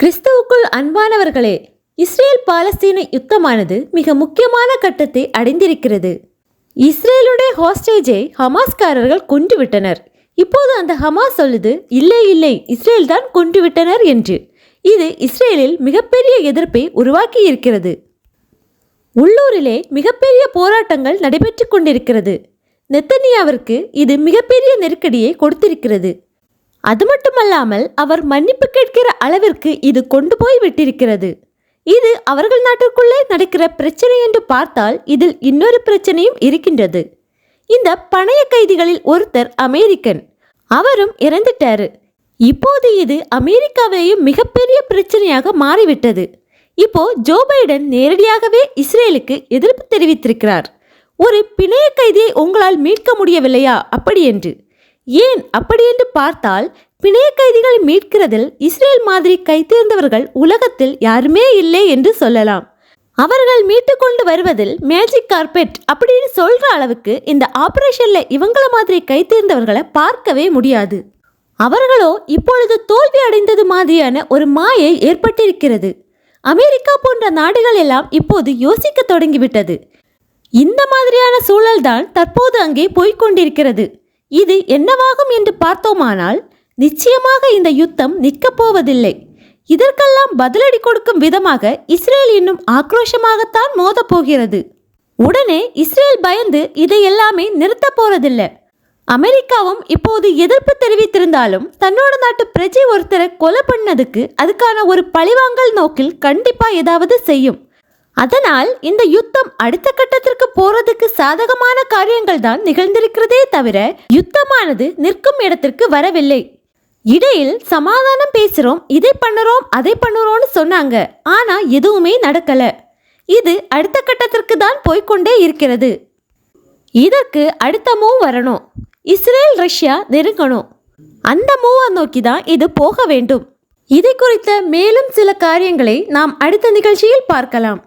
கிறிஸ்துவுக்குள் அன்பானவர்களே இஸ்ரேல் பாலஸ்தீன யுத்தமானது மிக முக்கியமான கட்டத்தை அடைந்திருக்கிறது. இஸ்ரேலுடைய ஹாஸ்டேஜை ஹமாஸ்காரர்கள் கொன்றுவிட்டனர். இப்போது அந்த ஹமாஸ் சொல்லுது இல்லை இல்லை இஸ்ரேல் தான் கொன்றுவிட்டனர் என்று. இது இஸ்ரேலில் மிகப்பெரிய எதிர்ப்பை உருவாக்கி இருக்கிறது உள்ளூரிலே மிகப்பெரிய போராட்டங்கள் நடைபெற்று கொண்டிருக்கிறது. நெத்தனியாவிற்கு இது மிகப்பெரிய நெருக்கடியை கொடுத்திருக்கிறது. அது மட்டுமல்லாமல் அவர் மன்னிப்பு கேட்கிற அளவிற்கு இது கொண்டு போய் விட்டிருக்கிறது. இது அவர்கள் நாட்டிற்குள்ளே நடக்கிற பிரச்சனை என்று பார்த்தால் இதில் இன்னொரு பிரச்சனையும் இருக்கின்றது. இந்த பணைய கைதிகளில் ஒருத்தர் அமெரிக்கன். அவரும் இறந்துட்டாரு. இப்போது இது அமெரிக்காவையும் மிகப்பெரிய பிரச்சனையாக மாறிவிட்டது. இப்போ ஜோ பைடன் நேரடியாகவே இஸ்ரேலுக்கு எதிர்ப்பு தெரிவித்திருக்கிறார். ஒரு பிணைய கைதியை உங்களால் மீட்க முடியவில்லையா? அப்படி என்று. ஏன் அப்படி என்று பார்த்தால் பிணைய கைதிகளை மீட்கிறதில் இஸ்ரேல் மாதிரி கைத்தேர்ந்தவர்கள் உலகத்தில் யாருமே இல்லை என்று சொல்லலாம். அவர்கள் மீட்டு கொண்டு வருவதில் மேஜிக் கார்பெட் அப்படின்னு சொல்ற அளவுக்கு இந்த ஆபரேஷன்ல இவங்கள மாதிரி கைத்தேர்ந்தவர்களை பார்க்கவே முடியாது. அவர்களோ இப்பொழுது தோல்வி அடைந்தது மாதிரியான ஒரு மாயை ஏற்பட்டிருக்கிறது. அமெரிக்கா போன்ற நாடுகள் எல்லாம் இப்போது யோசிக்க தொடங்கிவிட்டது. இந்த மாதிரியான சூழல்தான் தற்போது அங்கே போய்க்கொண்டிருக்கிறது இது என்னவாகும் என்று பார்த்தோமானால் நிச்சயமாக இந்த யுத்தம் நிற்கப் போவதில்லை இதற்கெல்லாம் பதிலடி கொடுக்கும் விதமாக இஸ்ரேல் இன்னும் ஆக்ரோஷமாகத்தான் மோதப் போகிறது. உடனே இஸ்ரேல் பயந்து இதை எல்லாமே நிறுத்த போறதில்லை. அமெரிக்காவும் இப்போது எதிர்ப்பு தெரிவித்திருந்தாலும் தன்னோட நாட்டு பிரஜை ஒருத்தரை கொலை பண்ணதுக்கு அதுக்கான ஒரு பழிவாங்கல் நோக்கில் கண்டிப்பா ஏதாவது செய்யும். அதனால் இந்த யுத்தம் அடுத்த கட்டத்திற்கு போறதுக்கு சாதகமான காரியங்கள் தான் நிகழ்ந்திருக்கிறதே தவிர யுத்தமானது நிற்கும் இடத்திற்கு வரவில்லை. இடையில் சமாதானம் பேசுறோம் இதை பண்ணுறோம் அதை பண்ணுறோம்னு சொன்னாங்க. ஆனா எதுவுமே நடக்கல. இது அடுத்த கட்டத்திற்கு தான் போய்க்கொண்டே இருக்கிறது. இதற்கு அடுத்த மூவ் வரணும். இஸ்ரேல் ரஷ்யா நெருங்கணும். அந்த மூவை நோக்கி தான் இது போக வேண்டும். இதை குறித்த மேலும் சில காரியங்களை நாம் அடுத்த நிகழ்ச்சியில் பார்க்கலாம்.